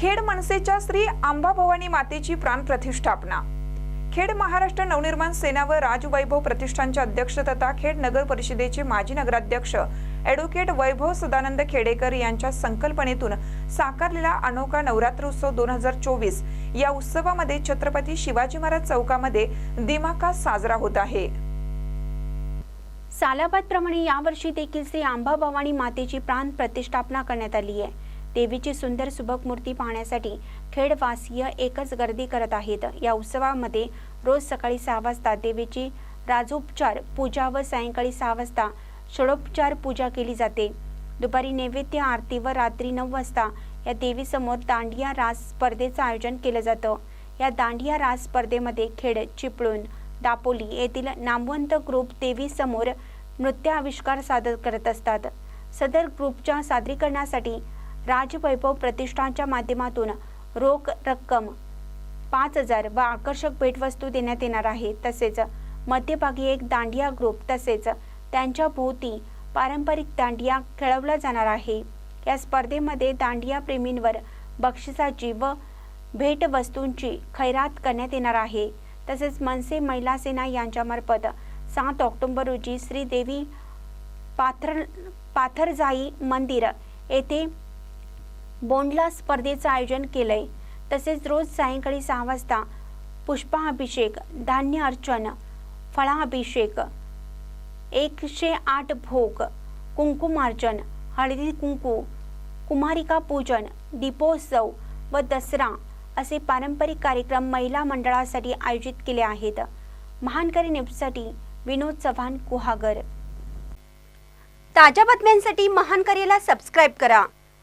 खेड मनसेच्या श्री आंबाभवानी मातेची प्राण प्रतिष्ठापना. खेड महाराष्ट्र नवनिर्माण सेना व राजवैभव प्रतिष्ठानच्या अध्यक्ष तथा खेड नगर परिषदेचे माजी नगराध्यक्ष ॲडव्होकेट वैभव सदानंद खेडेकर यांच्या संकल्पनेतून साकारलेला अनोखा नवरात्रोत्सव दोन हजार चोवीस या उत्सवामध्ये छत्रपती शिवाजी महाराज चौकामध्ये दिमाखा साजरा होत आहे. सालाबादप्रमाणे यावर्षी देखील श्री आंबाभवानी मातेची प्राण प्रतिष्ठापना करण्यात आली आहे. देवीची सुंदर सुबक मूर्ती पाहण्यासाठी खेडवासीय एकच गर्दी करत आहेत. या उत्सवामध्ये रोज सकाळी सहा वाजता देवीची राजोपचार पूजा व सायंकाळी सहा वाजता षडोपचार पूजा केली जाते. दुपारी नैवेद्य आरती व रात्री नऊ वाजता या देवीसमोर दांडिया रास स्पर्धेचं आयोजन केलं जातं. या दांडिया रास स्पर्धेमध्ये खेड चिपळूण दापोली येथील नामवंत ग्रुप देवीसमोर नृत्य आविष्कार सादर करत असतात. सदर ग्रुपच्या सादरीकरणासाठी राजवैभव प्रतिष्ठानच्या माध्यमातून रोख रक्कम पाच हजार व आकर्षक भेटवस्तू देण्यात येणार आहे. तसेच मध्यभागी एक दांडिया ग्रुप तसेच त्यांच्या भोवती पारंपरिक दांडिया खेळवला जाणार आहे. या स्पर्धेमध्ये दांडिया प्रेमींवर बक्षिसाची व भेटवस्तूंची खैरात करण्यात येणार आहे. तसेच मनसे महिला सेना यांच्यामार्फत सात ऑक्टोंबर रोजी श्रीदेवी पाथर पाथरजाई मंदिर येथे बोंडला स्पर्धेचं आयोजन केलंय. तसेच रोज सायंकाळी सहा वाजता पुष्पाभिषेक धान्य अर्चन फळाभिषेक एकशे आठ भोग कुंकुमार्चन हळदी कुंकू कुमारिका पूजन दीपोत्सव व दसरा असे पारंपरिक कार्यक्रम महिला मंडळासाठी आयोजित केले आहेत. महानकरी न्यूजसाठी विनोद चव्हाण कुहागर ताज्या बातम्यांसाठी महानकरीला सबस्क्राईब करा.